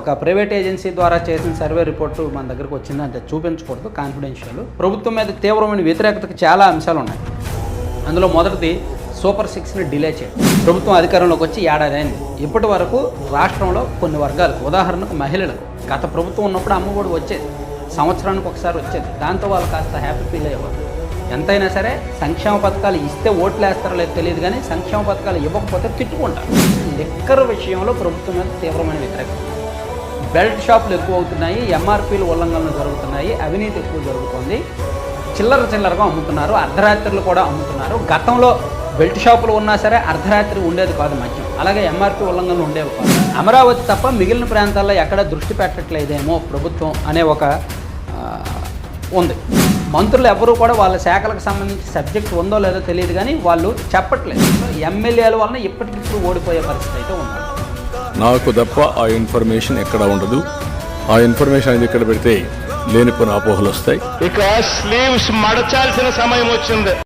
ఒక private agency ద్వారా చేసిన సర్వే రిపోర్టు మన దగ్గరకు వచ్చింది. అంటే చూపించకూడదు కాన్ఫిడెన్షియల్ ప్రభుత్వం మీద తీవ్రమైన వ్యతిరేకతకు చాలా అంశాలు ఉన్నాయి. అందులో మొదటిది సూపర్ సిక్స్ని డిలే చేయడం ప్రభుత్వం అధికారంలోకి వచ్చి ఏడాది అయింది. ఇప్పటి వరకు రాష్ట్రంలో కొన్ని వర్గాలు ఉదాహరణకు మహిళలకు గత ప్రభుత్వం ఉన్నప్పుడు అమ్మఒడి వచ్చేది. సంవత్సరానికి ఒకసారి వచ్చేది. దాంతో వాళ్ళు కాస్త హ్యాపీ ఫీల్ అయ్యేవారు. ఎంతైనా సరే సంక్షేమ పథకాలు ఇస్తే ఓట్లు వేస్తారో లేదో తెలియదు కానీ సంక్షేమ పథకాలు ఇవ్వకపోతే తిట్టుకుంటారు. లిక్కర్ విషయంలో ప్రభుత్వం మీద తీవ్రమైన వ్యతిరేకత. బెల్ట్ షాపులు ఎక్కువ అవుతున్నాయి ఎంఆర్పీలు ఉల్లంఘనలు జరుగుతున్నాయి అవినీతి ఎక్కువ జరుగుతుంది. చిల్లర చిల్లరగా అమ్ముతున్నారు అర్ధరాత్రులు కూడా అమ్ముతున్నారు. గతంలో బెల్ట్ షాపులు ఉన్నా సరే అర్ధరాత్రి ఉండేది కాదు మద్యం. అలాగే ఎంఆర్పీ ఉల్లంఘనలు ఉండేవి కాదు. అమరావతి తప్ప మిగిలిన ప్రాంతాల్లో ఎక్కడ దృష్టి పెట్టట్లేదేమో ప్రభుత్వం అనే ఒక ఉంది. మంత్రులు ఎవరు కూడా వాళ్ళ శాఖలకు సంబంధించి సబ్జెక్ట్ ఉందో లేదో తెలియదు కానీ వాళ్ళు చెప్పట్లేదు. ఎమ్మెల్యేల వలన ఇప్పటికిప్పుడు ఓడిపోయే పరిస్థితి అయితే ఉంది. నాకు తప్ప ఆ ఇన్ఫర్మేషన్ ఎక్కడ ఉండదు. ఆ ఇన్ఫర్మేషన్ అనేది ఇక్కడ పెడితే లేనిపోయిన అపోహలు వస్తాయి. ఇక స్లీవ్స్ మడచాల్సిన సమయం వచ్చింది.